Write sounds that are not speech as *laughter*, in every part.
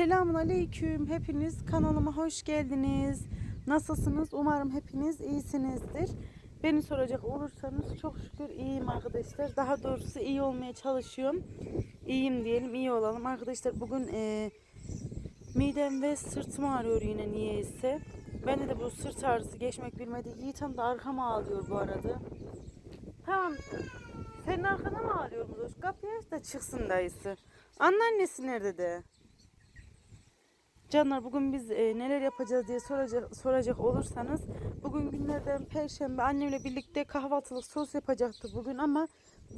Selamun Aleyküm. Hepiniz kanalıma hoş geldiniz. Nasılsınız? Umarım hepiniz iyisinizdir. Beni soracak olursanız çok şükür iyiyim arkadaşlar. Daha doğrusu iyi olmaya çalışıyorum. İyiyim diyelim, iyi olalım. Arkadaşlar bugün e, midem ve sırtım ağrıyor yine niyeyse. Bende de bu sırt ağrısı geçmek bilmedi. Yiğitem de arkama ağlıyor bu arada. Tamam. Senin arkana mı ağlıyor Muzoş? Kapıyı aç da çıksın dayısı. Anneannesi nerede de? Canlar bugün biz e, neler yapacağız diye soracak, soracak olursanız bugün günlerden perşembe annemle birlikte kahvaltılık sos yapacaktık bugün ama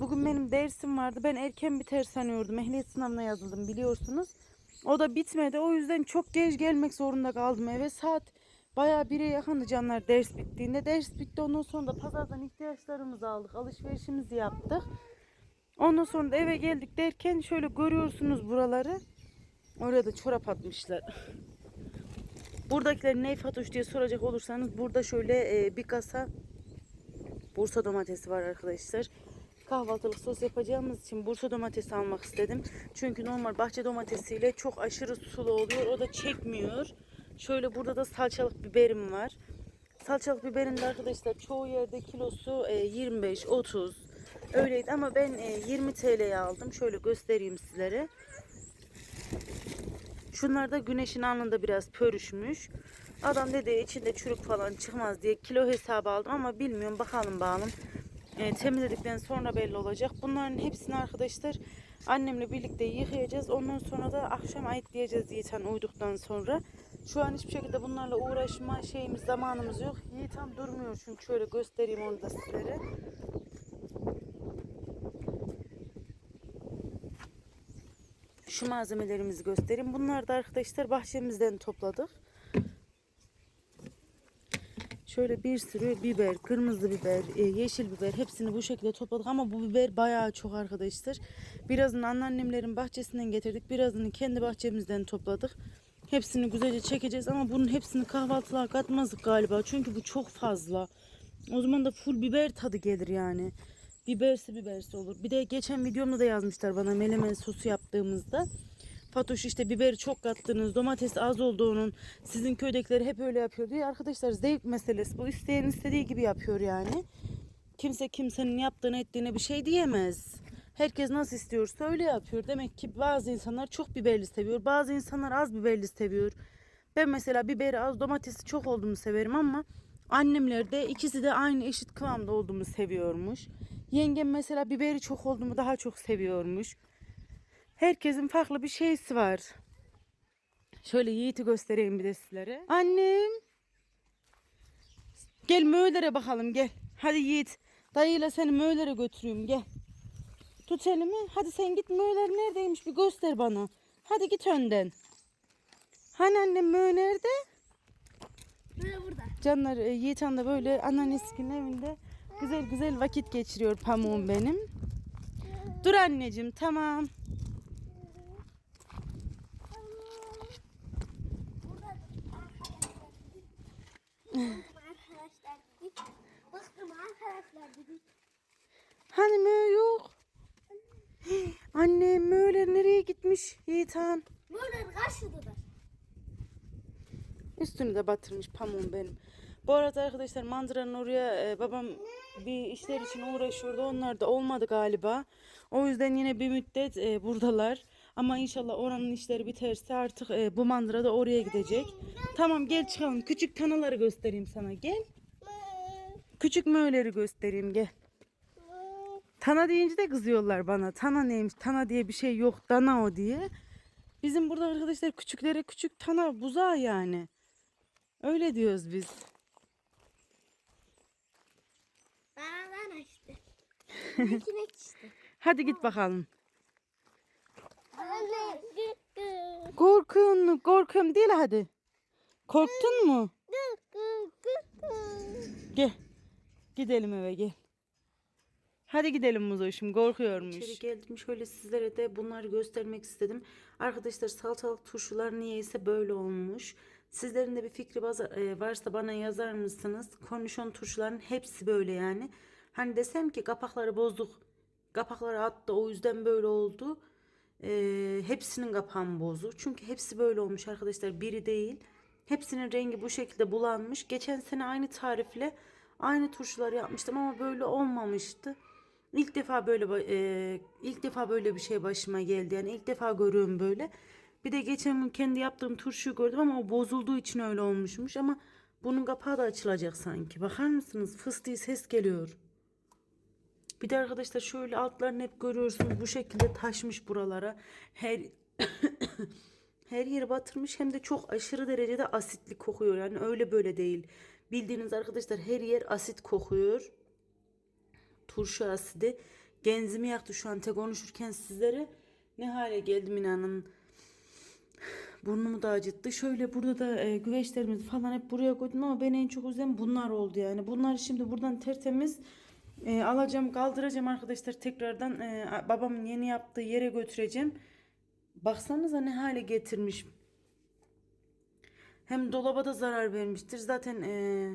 bugün benim dersim vardı. Ben erken biter sanıyordum. Ehliyet sınavına yazıldım biliyorsunuz. O da bitmedi. O yüzden çok geç gelmek zorunda kaldım eve. Saat bayağı bire yakındı canlar ders bittiğinde. Ders bitti ondan sonra da pazardan ihtiyaçlarımızı aldık. Alışverişimizi yaptık. Ondan sonra da eve geldik derken şöyle görüyorsunuz buraları. Oraya da çorap atmışlar. Buradakiler ne Fatoş diye soracak olursanız burada şöyle e, bir kasa Bursa domatesi var arkadaşlar. Kahvaltılık sos yapacağımız için Bursa domatesi almak istedim. Çünkü normal bahçe domatesiyle çok aşırı sulu oluyor. O da çekmiyor. Şöyle burada da salçalık biberim var. Salçalık biberin de arkadaşlar çoğu yerde kilosu e, 25-30 öyleydi ama ben e, 20 TL'ye aldım. Şöyle göstereyim sizlere. Şunlar da güneşin alnında biraz pörüşmüş. Adam dedi içinde çürük falan çıkmaz diye kilo hesabı aldım ama bilmiyorum bakalım bakalım. E, temizledikten sonra belli olacak. Bunların hepsini arkadaşlar annemle birlikte yıkayacağız. Ondan sonra da akşam ayıklayacağız Yiğitan uyuduktan sonra. Şu an hiçbir şekilde bunlarla uğraşma şeyimiz zamanımız yok. Yiğitan durmuyor çünkü şöyle göstereyim onu da sizlere. Şu malzemelerimizi göstereyim. Bunlar da arkadaşlar bahçemizden topladık. Şöyle bir sürü biber, kırmızı biber, e, yeşil biber hepsini bu şekilde topladık ama bu biber bayağı çok arkadaşlar. Birazını anneannemlerin bahçesinden getirdik. Birazını kendi bahçemizden topladık. Hepsini güzelce çekeceğiz ama bunun hepsini kahvaltılığa katmazdık galiba. Çünkü bu çok fazla. O zaman da full biber tadı gelir yani. Bibersi bibersi olur. Bir de geçen videomda da yazmışlar bana melemen sosu yaptığımızda. Fatoş işte biberi çok kattınız, domates az olduğunun, sizin köydekileri hep öyle yapıyor diye. Arkadaşlar zevk meselesi. Bu isteyen istediği gibi yapıyor yani. Kimse kimsenin yaptığını ettiğine bir şey diyemez. Herkes nasıl istiyorsa öyle yapıyor. Demek ki bazı insanlar çok biberli seviyor. Bazı insanlar az biberli seviyor. Ben mesela biberi az, domatesi çok olduğumu severim ama annemler de ikisi de aynı eşit kıvamda olduğumu seviyormuş. Yengem mesela biberi çok olduğumu daha çok seviyormuş. Herkesin farklı bir şeysi var. Şöyle Yiğit'i göstereyim bir de sizlere. Annem. Gel Möğler'e bakalım gel. Hadi Yiğit. Dayıyla seni Möğler'e götüreyim gel. Tut elimi. Hadi sen git Möğler neredeymiş bir göster bana. Hadi git önden. Hani annem Möğ nerede? Böyle burada. Canlar e, Yiğitan da böyle anneannesinin evinde güzel güzel vakit geçiriyor pamuğum benim. Dur anneciğim tamam. Hani Möğ yok. Anne Möğler nereye gitmiş Yiğitan? Böyle karşıdadır. Üstünü de batırmış pamuğum benim. Bu arada arkadaşlar mandıranın oraya e, babam bir işler için uğraşıyordu. Onlar da olmadı galiba. O yüzden yine bir müddet e, buradalar. Ama inşallah oranın işleri biterse artık e, bu mandıra da oraya gidecek. Tamam gel çıkalım. Küçük tanaları göstereyim sana. Gel. Küçük möğleri göstereyim gel. Tana deyince de kızıyorlar bana. Tana neymiş? Tana diye bir şey yok. Dana o diye. Bizim burada arkadaşlar küçüklere küçük tana buzağı yani. Öyle diyoruz biz. Bana bana işte. *laughs* Sinek işte. Hadi git bakalım. Anne. Korkuyor mu? Korkuyorum değil hadi. Korktun mu? Gel. Gidelim eve gel. Hadi gidelim Muzoş'um korkuyormuş. İçeri geldim şöyle sizlere de bunları göstermek istedim. Arkadaşlar salatalık turşular niyeyse böyle olmuş. Sizlerin de bir fikri e, varsa bana yazar mısınız? Kornişon turşuların hepsi böyle yani. Hani desem ki kapakları bozduk. Kapakları attı o yüzden böyle oldu. Ee, hepsinin kapağı bozuk. Çünkü hepsi böyle olmuş arkadaşlar. Biri değil. Hepsinin rengi bu şekilde bulanmış. Geçen sene aynı tarifle aynı turşuları yapmıştım ama böyle olmamıştı. İlk defa böyle e, ilk defa böyle bir şey başıma geldi. Yani ilk defa görüyorum böyle. Bir de geçen gün kendi yaptığım turşuyu gördüm ama o bozulduğu için öyle olmuşmuş ama bunun kapağı da açılacak sanki. Bakar mısınız? Fıstığı ses geliyor. Bir de arkadaşlar şöyle altlarını hep görüyorsunuz bu şekilde taşmış buralara. Her *coughs* her yeri batırmış hem de çok aşırı derecede asitli kokuyor. Yani öyle böyle değil. Bildiğiniz arkadaşlar her yer asit kokuyor. Turşu asidi. Genzimi yaktı şu an tek konuşurken sizlere. Ne hale geldim inanın. Burnumu da acıttı. Şöyle burada da e, güveçlerimizi falan hep buraya koydum ama beni en çok üzen bunlar oldu yani. Bunları şimdi buradan tertemiz e, alacağım, kaldıracağım arkadaşlar tekrardan e, babamın yeni yaptığı yere götüreceğim. Baksanıza ne hale getirmiş. Hem dolaba da zarar vermiştir. Zaten e,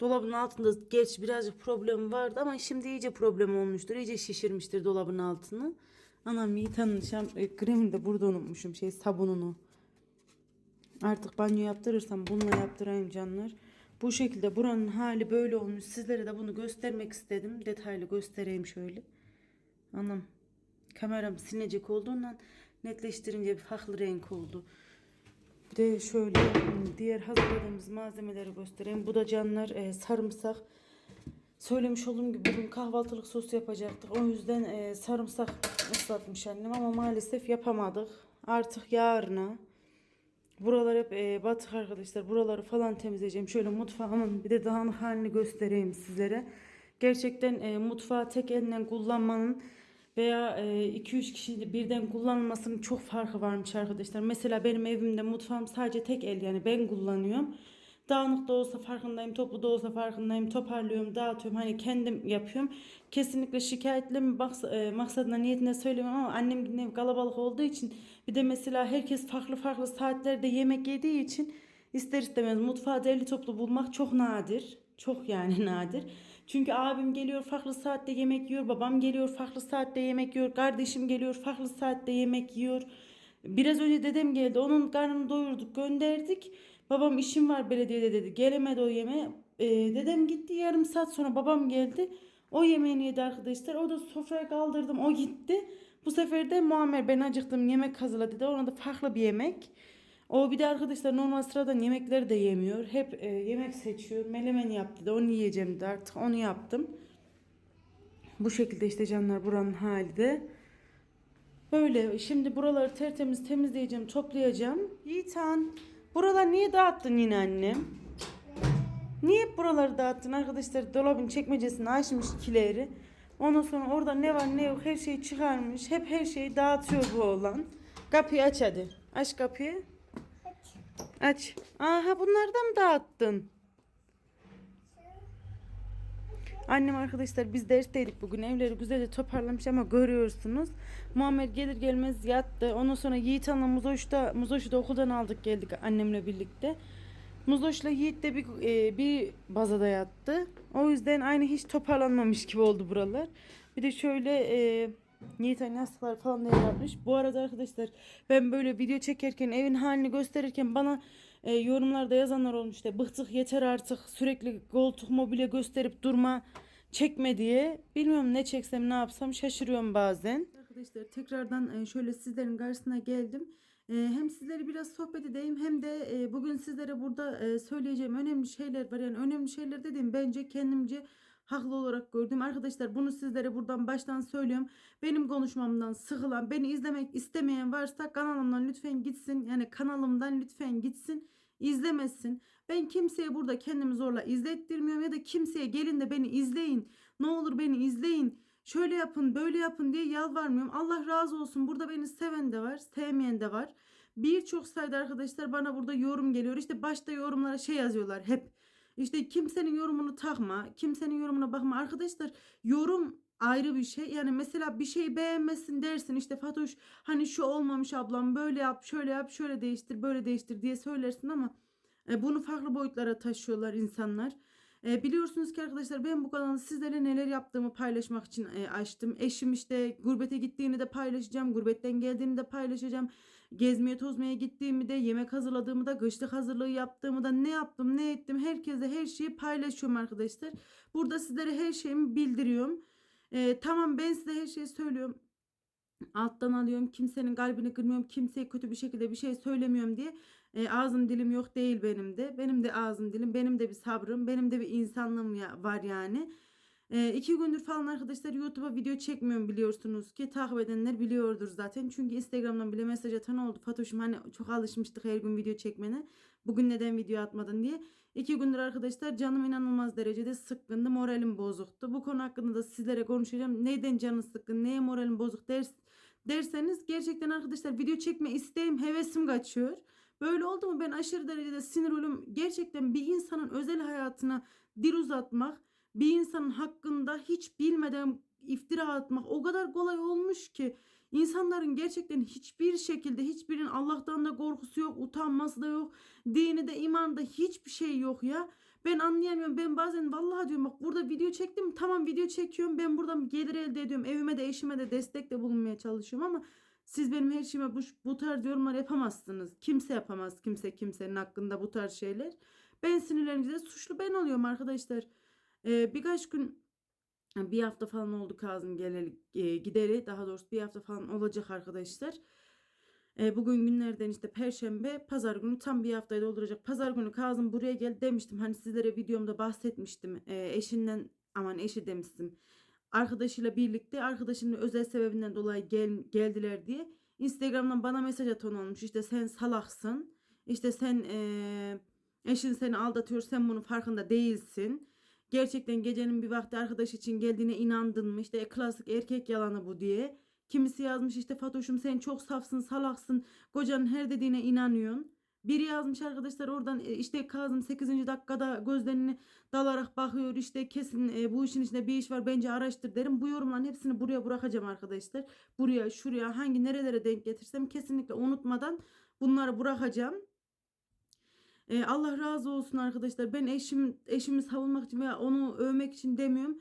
dolabın altında geç birazcık problem vardı ama şimdi iyice problem olmuştur. İyice şişirmiştir dolabın altını. Anam iyi tanışam. E, kremi de burada unutmuşum şey sabununu. Artık banyo yaptırırsam bununla yaptırayım canlar. Bu şekilde buranın hali böyle olmuş. Sizlere de bunu göstermek istedim. Detaylı göstereyim şöyle. Anam kameram silinecek olduğundan netleştirince bir farklı renk oldu. Bir de şöyle hmm, diğer hazırladığımız malzemeleri göstereyim. Bu da canlar e, sarımsak. Söylemiş olduğum gibi bugün kahvaltılık sos yapacaktık. O yüzden e, sarımsak ıslatmış annem ama maalesef yapamadık. Artık yarına Buralar hep e, batık arkadaşlar. Buraları falan temizleyeceğim. Şöyle mutfağımın bir de dağınık halini göstereyim sizlere. Gerçekten e, mutfağı tek elinden kullanmanın veya 2-3 kişi birden kullanılmasının çok farkı varmış arkadaşlar. Mesela benim evimde mutfağım sadece tek el yani ben kullanıyorum. Dağınık da olsa farkındayım, toplu da olsa farkındayım, toparlıyorum, dağıtıyorum. Hani kendim yapıyorum. Kesinlikle şikayetleme baks- e, maksadına niyetine söylemiyorum ama annem ev kalabalık olduğu için bir de mesela herkes farklı farklı saatlerde yemek yediği için ister istemez mutfağı derli toplu bulmak çok nadir. Çok yani *laughs* nadir. Çünkü abim geliyor farklı saatte yemek yiyor, babam geliyor farklı saatte yemek yiyor, kardeşim geliyor farklı saatte yemek yiyor. Biraz önce dedem geldi. Onun karnını doyurduk, gönderdik. Babam işim var belediyede dedi. Gelemedi o yemeğe. Ee, dedem gitti yarım saat sonra babam geldi. O yemeğini yedi arkadaşlar. O da sofraya kaldırdım. O gitti. Bu sefer de Muammer ben acıktım yemek hazırla dedi. Ona da farklı bir yemek. O bir de arkadaşlar normal sıradan yemekleri de yemiyor. Hep e, yemek seçiyor. Melemen yaptı da onu yiyeceğim dedi. Artık onu yaptım. Bu şekilde işte canlar buranın hali de. Böyle şimdi buraları tertemiz temizleyeceğim, toplayacağım. Yiğitan, buralar niye dağıttın yine annem? Niye buraları dağıttın arkadaşlar? Dolabın çekmecesini açmış kileri. Ondan sonra orada ne var ne yok her şeyi çıkarmış. Hep her şeyi dağıtıyor bu oğlan. Kapıyı aç hadi. Aç kapıyı. Aç. Aha bunları da mı dağıttın? Annem arkadaşlar biz dersteydik bugün. Evleri güzelce toparlamış ama görüyorsunuz. Muhammed gelir gelmez yattı. Ondan sonra Yiğit Hanım'la Muzoş'ta, Muzoş'u da okuldan aldık geldik annemle birlikte. Muzoş'la Yiğit de bir, e, bir bazada yattı. O yüzden aynı hiç toparlanmamış gibi oldu buralar. Bir de şöyle e, Yiğit anne hastalar falan da yapmış. Bu arada arkadaşlar ben böyle video çekerken evin halini gösterirken bana e, yorumlarda yazanlar olmuş işte bıktık yeter artık sürekli koltuk mobilya gösterip durma çekme diye. Bilmiyorum ne çeksem ne yapsam şaşırıyorum bazen. Arkadaşlar tekrardan e, şöyle sizlerin karşısına geldim. E, Hem sizleri biraz sohbet edeyim hem de e, bugün sizlere burada söyleyeceğim önemli şeyler var. Yani önemli şeyler dediğim bence kendimce haklı olarak gördüm. Arkadaşlar bunu sizlere buradan baştan söylüyorum. Benim konuşmamdan sıkılan, beni izlemek istemeyen varsa kanalımdan lütfen gitsin. Yani kanalımdan lütfen gitsin, izlemesin. Ben kimseye burada kendimi zorla izlettirmiyorum ya da kimseye gelin de beni izleyin. Ne olur beni izleyin. Şöyle yapın, böyle yapın diye yalvarmıyorum. Allah razı olsun. Burada beni seven de var, sevmeyen de var. Birçok sayıda arkadaşlar bana burada yorum geliyor. İşte başta yorumlara şey yazıyorlar hep. İşte kimsenin yorumunu takma, kimsenin yorumuna bakma. Arkadaşlar yorum ayrı bir şey. Yani mesela bir şeyi beğenmesin dersin işte Fatoş hani şu olmamış ablam böyle yap, şöyle yap, şöyle değiştir, böyle değiştir diye söylersin ama e, bunu farklı boyutlara taşıyorlar insanlar. E, biliyorsunuz ki arkadaşlar ben bu kanalı sizlere neler yaptığımı paylaşmak için e, açtım. Eşim işte gurbete gittiğini de paylaşacağım. Gurbetten geldiğini de paylaşacağım. Gezmeye tozmaya gittiğimi de yemek hazırladığımı da kışlık hazırlığı yaptığımı da ne yaptım ne ettim herkese her şeyi paylaşıyorum arkadaşlar. Burada sizlere her şeyimi bildiriyorum. E, tamam ben size her şeyi söylüyorum alttan alıyorum. Kimsenin kalbini kırmıyorum. Kimseye kötü bir şekilde bir şey söylemiyorum diye. E, ağzım dilim yok değil benim de. Benim de ağzım dilim. Benim de bir sabrım. Benim de bir insanlığım ya, var yani. E, iki gündür falan arkadaşlar YouTube'a video çekmiyorum biliyorsunuz ki. Takip edenler biliyordur zaten. Çünkü Instagram'dan bile mesaj atan oldu. Fatoş'um hani çok alışmıştık her gün video çekmene. Bugün neden video atmadın diye. İki gündür arkadaşlar canım inanılmaz derecede sıkkındı. Moralim bozuktu. Bu konu hakkında da sizlere konuşacağım. Neyden canın sıkkın, neye moralim bozuk ders, derseniz gerçekten arkadaşlar video çekme isteğim, hevesim kaçıyor. Böyle oldu mu ben aşırı derecede sinir oluyorum. Gerçekten bir insanın özel hayatına dil uzatmak, bir insanın hakkında hiç bilmeden iftira atmak o kadar kolay olmuş ki insanların gerçekten hiçbir şekilde hiçbirinin Allah'tan da korkusu yok, utanması da yok, dini de iman da hiçbir şey yok ya. Ben anlayamıyorum. Ben bazen vallahi diyorum bak burada video çektim. Tamam video çekiyorum. Ben buradan gelir elde ediyorum. Evime de eşime de destek de bulunmaya çalışıyorum ama siz benim her şeyime bu, bu tarz yorumlar yapamazsınız. Kimse yapamaz. Kimse kimsenin hakkında bu tarz şeyler. Ben sinirlenince suçlu ben oluyorum arkadaşlar. Ee, birkaç gün bir hafta falan oldu Kazım geleli e, gideri daha doğrusu bir hafta falan olacak arkadaşlar. E, bugün günlerden işte perşembe pazar günü tam bir haftayı dolduracak. Pazar günü Kazım buraya gel demiştim. Hani sizlere videomda bahsetmiştim. E, eşinden aman eşi demiştim. Arkadaşıyla birlikte arkadaşının özel sebebinden dolayı gel, geldiler diye. Instagram'dan bana mesaj atan olmuş. İşte sen salaksın. İşte sen e, eşin seni aldatıyor. Sen bunun farkında değilsin. Gerçekten gecenin bir vakti arkadaş için geldiğine inandın mı? İşte klasik erkek yalanı bu diye. Kimisi yazmış işte Fatoş'um sen çok safsın, salaksın. Kocanın her dediğine inanıyorsun. Biri yazmış arkadaşlar oradan e, işte Kazım 8. dakikada gözlerini dalarak bakıyor işte kesin e, bu işin içinde bir iş var bence araştır derim. Bu yorumların hepsini buraya bırakacağım arkadaşlar. Buraya şuraya hangi nerelere denk getirsem kesinlikle unutmadan bunları bırakacağım. E, Allah razı olsun arkadaşlar. Ben eşim eşimi savunmak için veya onu övmek için demiyorum.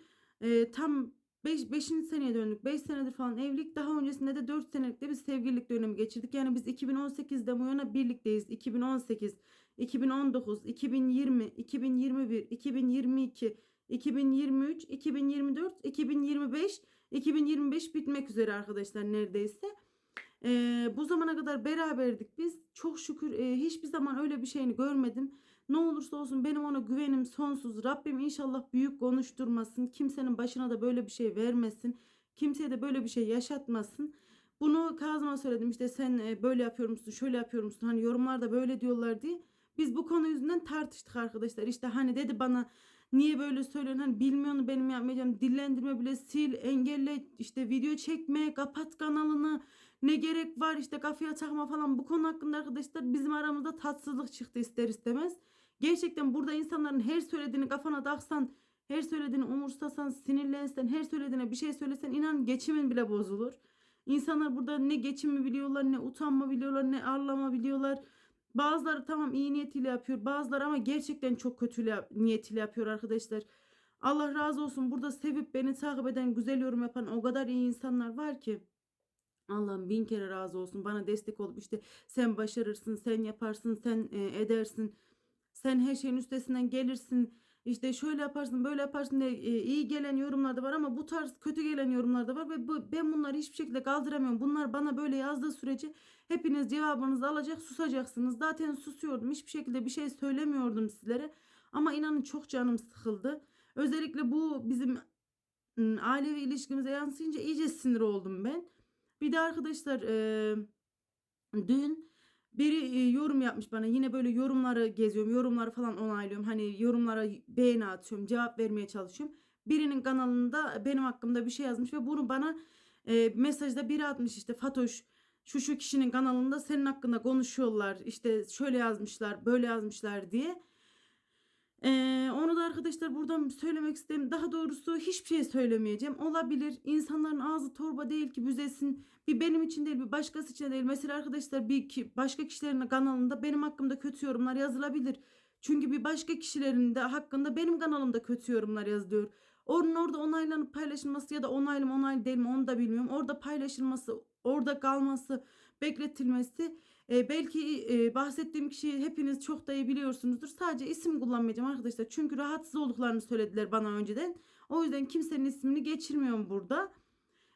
Tam 5. Beş, seneye döndük. 5 senedir falan evlilik. Daha öncesinde de 4 senelik de bir sevgililik dönemi geçirdik. Yani biz 2018'de bu yana birlikteyiz. 2018, 2019, 2020, 2021, 2022, 2023, 2024, 2025, 2025 bitmek üzere arkadaşlar neredeyse. Ee, bu zamana kadar beraberdik biz. Çok şükür e, hiçbir zaman öyle bir şeyini görmedim. Ne olursa olsun benim ona güvenim sonsuz. Rabbim inşallah büyük konuşturmasın. Kimsenin başına da böyle bir şey vermesin. Kimseye de böyle bir şey yaşatmasın. Bunu Kazım'a söyledim işte sen e, böyle yapıyor musun şöyle yapıyor musun hani yorumlarda böyle diyorlar diye. Biz bu konu yüzünden tartıştık arkadaşlar. İşte hani dedi bana niye böyle söylüyorsun hani bilmiyorsun benim yapmayacağım dillendirme bile sil engelle işte video çekme kapat kanalını ne gerek var işte kafaya takma falan bu konu hakkında arkadaşlar bizim aramızda tatsızlık çıktı ister istemez. Gerçekten burada insanların her söylediğini kafana taksan, her söylediğini umursasan, sinirlensen, her söylediğine bir şey söylesen inan geçimin bile bozulur. İnsanlar burada ne geçimi biliyorlar, ne utanma biliyorlar, ne arlama biliyorlar. Bazıları tamam iyi niyetiyle yapıyor, bazıları ama gerçekten çok kötü niyetiyle yapıyor arkadaşlar. Allah razı olsun burada sevip beni takip eden, güzel yorum yapan o kadar iyi insanlar var ki. Allah'ım bin kere razı olsun bana destek olup işte sen başarırsın, sen yaparsın, sen e, edersin. Sen her şeyin üstesinden gelirsin. İşte şöyle yaparsın böyle yaparsın diye e, iyi gelen yorumlar da var ama bu tarz kötü gelen yorumlar da var ve bu, ben bunları hiçbir şekilde kaldıramıyorum. Bunlar bana böyle yazdığı sürece hepiniz cevabınızı alacak susacaksınız. Zaten susuyordum hiçbir şekilde bir şey söylemiyordum sizlere ama inanın çok canım sıkıldı. Özellikle bu bizim ailevi ilişkimize yansıyınca iyice sinir oldum ben. Bir de arkadaşlar e, dün biri yorum yapmış bana. Yine böyle yorumları geziyorum. Yorumları falan onaylıyorum. Hani yorumlara beğeni atıyorum. Cevap vermeye çalışıyorum. Birinin kanalında benim hakkımda bir şey yazmış ve bunu bana e, mesajda biri atmış işte Fatoş şu şu kişinin kanalında senin hakkında konuşuyorlar. İşte şöyle yazmışlar, böyle yazmışlar diye. Ee, onu da arkadaşlar buradan söylemek istedim. Daha doğrusu hiçbir şey söylemeyeceğim. Olabilir. İnsanların ağzı torba değil ki büzesin. Bir benim için değil bir başkası için değil. Mesela arkadaşlar bir ki, başka kişilerin kanalında benim hakkımda kötü yorumlar yazılabilir. Çünkü bir başka kişilerin de hakkında benim kanalımda kötü yorumlar yazılıyor. Onun orada onaylanıp paylaşılması ya da onaylı mı onaylı değil mi onu da bilmiyorum. Orada paylaşılması, orada kalması, bekletilmesi. E, belki e, bahsettiğim kişiyi hepiniz çok da iyi biliyorsunuzdur. Sadece isim kullanmayacağım arkadaşlar. Çünkü rahatsız olduklarını söylediler bana önceden. O yüzden kimsenin ismini geçirmiyorum burada.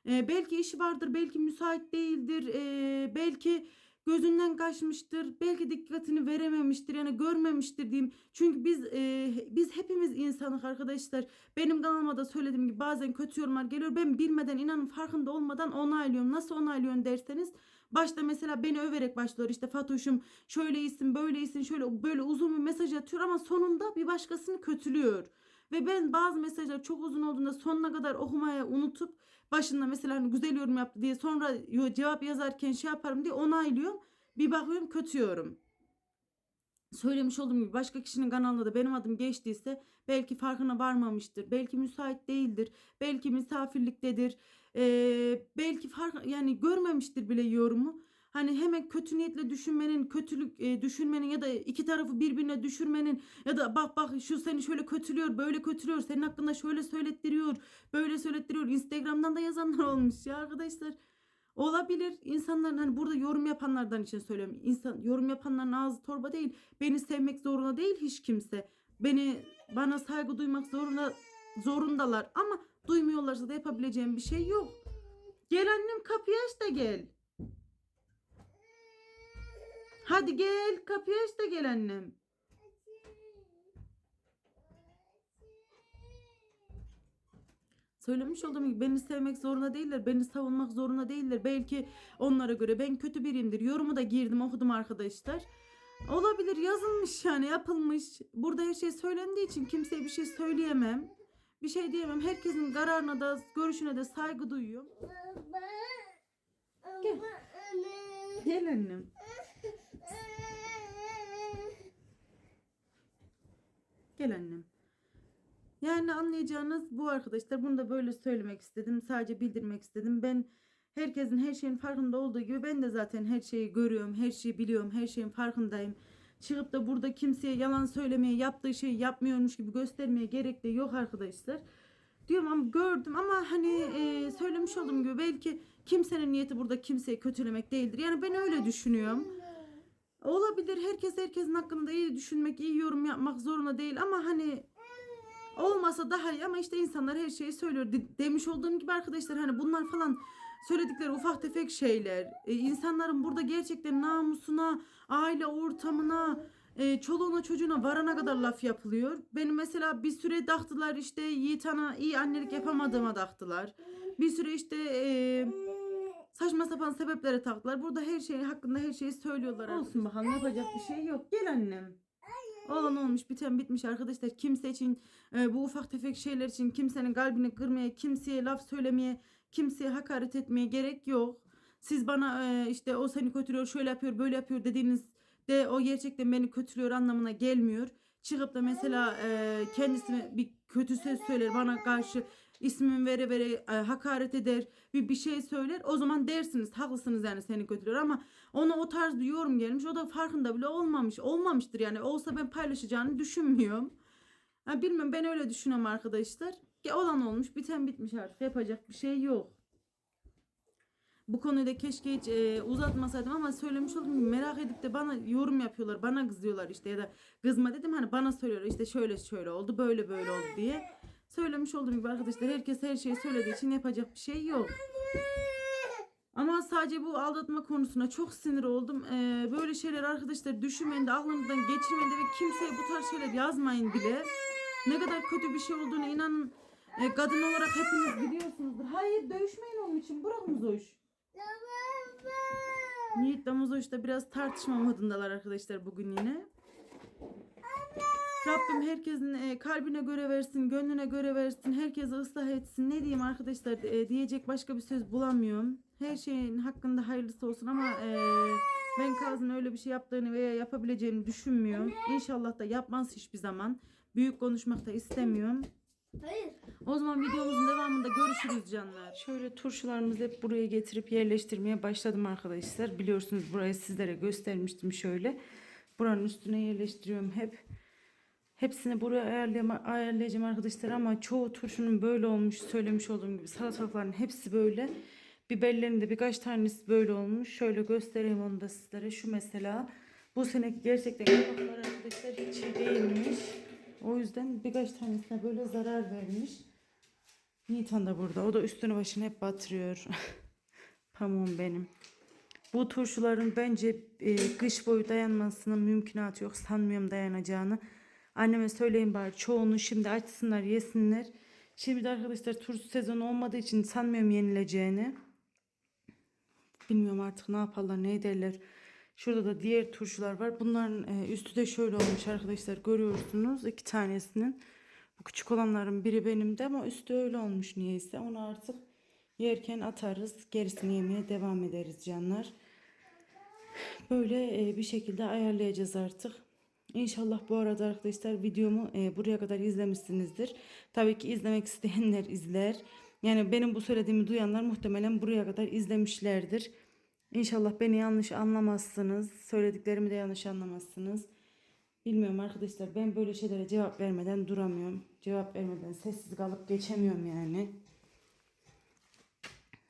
E, belki işi vardır, belki müsait değildir, e, belki gözünden kaçmıştır, belki dikkatini verememiştir, yani görmemiştir diyeyim. Çünkü biz e, biz hepimiz insanız arkadaşlar. Benim kanalıma da söylediğim gibi bazen kötü yorumlar geliyor. Ben bilmeden, inanın farkında olmadan onaylıyorum. Nasıl onaylıyorum derseniz başta mesela beni överek başlıyor. İşte Fatoş'um şöyle iyisin, böyle iyisin, şöyle böyle uzun bir mesaj atıyor ama sonunda bir başkasını kötülüyor. Ve ben bazı mesajlar çok uzun olduğunda sonuna kadar okumaya unutup başında mesela hani güzel yorum yaptı diye sonra cevap yazarken şey yaparım diye onaylıyorum. Bir bakıyorum kötü yorum. Söylemiş olduğum gibi başka kişinin kanalında da benim adım geçtiyse belki farkına varmamıştır. Belki müsait değildir. Belki misafirliktedir. Ee, belki fark yani görmemiştir bile yorumu. Hani hemen kötü niyetle düşünmenin, kötülük e, düşünmenin ya da iki tarafı birbirine düşürmenin ya da bak bak şu seni şöyle kötülüyor, böyle kötülüyor, senin hakkında şöyle söylettiriyor, böyle söylettiriyor. Instagram'dan da yazanlar *laughs* olmuş ya arkadaşlar. Olabilir. İnsanların hani burada yorum yapanlardan için söylüyorum. İnsan yorum yapanların ağzı torba değil. Beni sevmek zorunda değil hiç kimse. Beni bana saygı duymak zorunda zorundalar ama duymuyorlarsa da yapabileceğim bir şey yok. Gel annem kapıyı aç da gel. Hadi gel kapıyı aç da gel annem. Söylemiş olduğum gibi beni sevmek zorunda değiller. Beni savunmak zorunda değiller. Belki onlara göre ben kötü biriyimdir. Yorumu da girdim okudum arkadaşlar. Olabilir yazılmış yani yapılmış. Burada her şey söylendiği için kimseye bir şey söyleyemem. Bir şey diyemem. Herkesin kararına da görüşüne de saygı duyuyorum. Gel. Gel annem. Gel annem. Yani anlayacağınız bu arkadaşlar. Bunu da böyle söylemek istedim. Sadece bildirmek istedim. Ben herkesin her şeyin farkında olduğu gibi ben de zaten her şeyi görüyorum. Her şeyi biliyorum. Her şeyin farkındayım. Çıkıp da burada kimseye yalan söylemeye, yaptığı şeyi yapmıyormuş gibi göstermeye gerek de yok arkadaşlar. Diyorum ama gördüm ama hani e, söylemiş olduğum gibi belki kimsenin niyeti burada kimseyi kötülemek değildir. Yani ben öyle düşünüyorum. Olabilir. Herkes herkesin hakkında iyi düşünmek, iyi yorum yapmak zorunda değil ama hani olmasa daha iyi ama işte insanlar her şeyi söylüyor. De- demiş olduğum gibi arkadaşlar hani bunlar falan söyledikleri ufak tefek şeyler. E, insanların burada gerçekten namusuna, aile ortamına, e, çoluğuna çocuğuna varana kadar laf yapılıyor. Benim mesela bir süre taktılar işte Yiğit Ana iyi annelik yapamadığıma taktılar. Bir süre işte e, saçma sapan sebeplere taktılar. Burada her şey hakkında her şeyi söylüyorlar. Olsun bakalım yapacak bir şey yok. Gel annem. Olan olmuş biten bitmiş arkadaşlar. Kimse için e, bu ufak tefek şeyler için kimsenin kalbini kırmaya, kimseye laf söylemeye, kimseye hakaret etmeye gerek yok. Siz bana e, işte o seni kötülüyor, şöyle yapıyor, böyle yapıyor dediğiniz de o gerçekten beni kötülüyor anlamına gelmiyor. Çıkıp da mesela e, kendisine bir kötü söz söyler bana karşı ismimi vere vere e, hakaret eder bir bir şey söyler o zaman dersiniz haklısınız yani seni kötülüyor ama ona o tarz bir yorum gelmiş o da farkında bile olmamış olmamıştır yani olsa ben paylaşacağını düşünmüyorum. Ha, bilmem ben öyle düşünüyorum arkadaşlar. Ki olan olmuş biten bitmiş artık yapacak bir şey yok. Bu konuyu da keşke hiç e, uzatmasaydım ama söylemiş oldum merak edip de bana yorum yapıyorlar bana kızıyorlar işte ya da kızma dedim hani bana söylüyorlar işte şöyle şöyle oldu böyle böyle oldu diye. Söylemiş olduğum gibi arkadaşlar herkes her şeyi söylediği için yapacak bir şey yok. Ama sadece bu aldatma konusuna çok sinir oldum. Ee, böyle şeyler arkadaşlar düşünmeyin de aklınızdan geçirmeyin de ve kimseye bu tarz şeyler yazmayın bile. Ne kadar kötü bir şey olduğunu inanın e, kadın olarak hepiniz biliyorsunuzdur. Hayır dövüşmeyin onun için bırak Muzoş. Yiğit'le Muzoş da biraz tartışma modundalar arkadaşlar bugün yine. Rabbim herkesin e, kalbine göre versin, gönlüne göre versin, herkesi ıslah etsin. Ne diyeyim arkadaşlar e, diyecek başka bir söz bulamıyorum. Her şeyin hakkında hayırlısı olsun ama e, ben Kaz'ın öyle bir şey yaptığını veya yapabileceğini düşünmüyorum. İnşallah da yapmaz hiçbir zaman. Büyük konuşmak da istemiyorum. Hayır. O zaman videomuzun devamında görüşürüz canlar. Şöyle turşularımızı hep buraya getirip yerleştirmeye başladım arkadaşlar. Biliyorsunuz burayı sizlere göstermiştim şöyle. Buranın üstüne yerleştiriyorum hep. Hepsini buraya ayarlayama- ayarlayacağım arkadaşlar ama çoğu turşunun böyle olmuş söylemiş olduğum gibi salatalıkların hepsi böyle. Biberlerin de birkaç tanesi böyle olmuş. Şöyle göstereyim onu da sizlere. Şu mesela bu sene gerçekten kabaklar arkadaşlar hiç iyi değilmiş. O yüzden birkaç tanesine böyle zarar vermiş. Nitan da burada. O da üstünü başını hep batırıyor. *laughs* Pamuğum benim. Bu turşuların bence e, kış boyu dayanmasının mümkünatı yok. Sanmıyorum dayanacağını. Anneme söyleyin bari çoğunu şimdi açsınlar yesinler. Şimdi de arkadaşlar turşu sezonu olmadığı için sanmıyorum yenileceğini. Bilmiyorum artık ne yaparlar ne ederler. Şurada da diğer turşular var. Bunların e, üstü de şöyle olmuş arkadaşlar görüyorsunuz iki tanesinin. Bu küçük olanların biri benim de ama üstü öyle olmuş niyeyse. Onu artık yerken atarız. Gerisini yemeye devam ederiz canlar. Böyle e, bir şekilde ayarlayacağız artık. İnşallah bu arada arkadaşlar videomu e, buraya kadar izlemişsinizdir. Tabii ki izlemek *laughs* isteyenler izler. Yani benim bu söylediğimi duyanlar muhtemelen buraya kadar izlemişlerdir. İnşallah beni yanlış anlamazsınız. Söylediklerimi de yanlış anlamazsınız. Bilmiyorum arkadaşlar ben böyle şeylere cevap vermeden duramıyorum. Cevap vermeden sessiz kalıp geçemiyorum yani.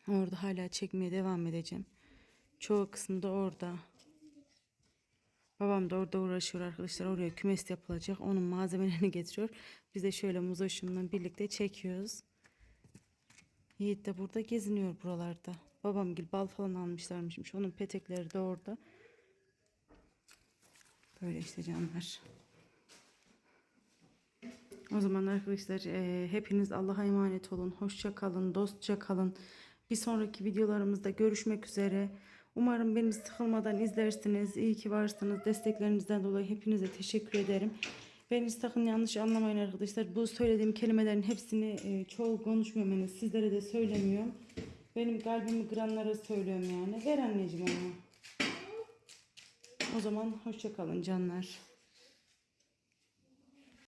Orada hala çekmeye devam edeceğim. Çoğu kısmı da orada. Babam da orada uğraşıyor arkadaşlar. Oraya kümes yapılacak. Onun malzemelerini getiriyor. Biz de şöyle muzoşumla birlikte çekiyoruz. Yiğit de burada geziniyor buralarda. Babam gil bal falan almışlarmışmış. Onun petekleri de orada. Böyle işte canlar. O zaman arkadaşlar e, hepiniz Allah'a emanet olun. Hoşça kalın, dostça kalın. Bir sonraki videolarımızda görüşmek üzere. Umarım beni sıkılmadan izlersiniz. İyi ki varsınız. Desteklerinizden dolayı hepinize teşekkür ederim. Beni sakın yanlış anlamayın arkadaşlar. Bu söylediğim kelimelerin hepsini e, çoğu konuşmuyorum. Yani sizlere de söylemiyorum. Benim kalbimi kıranlara söylüyorum yani. Ver anneciğim onu. O zaman hoşça kalın canlar.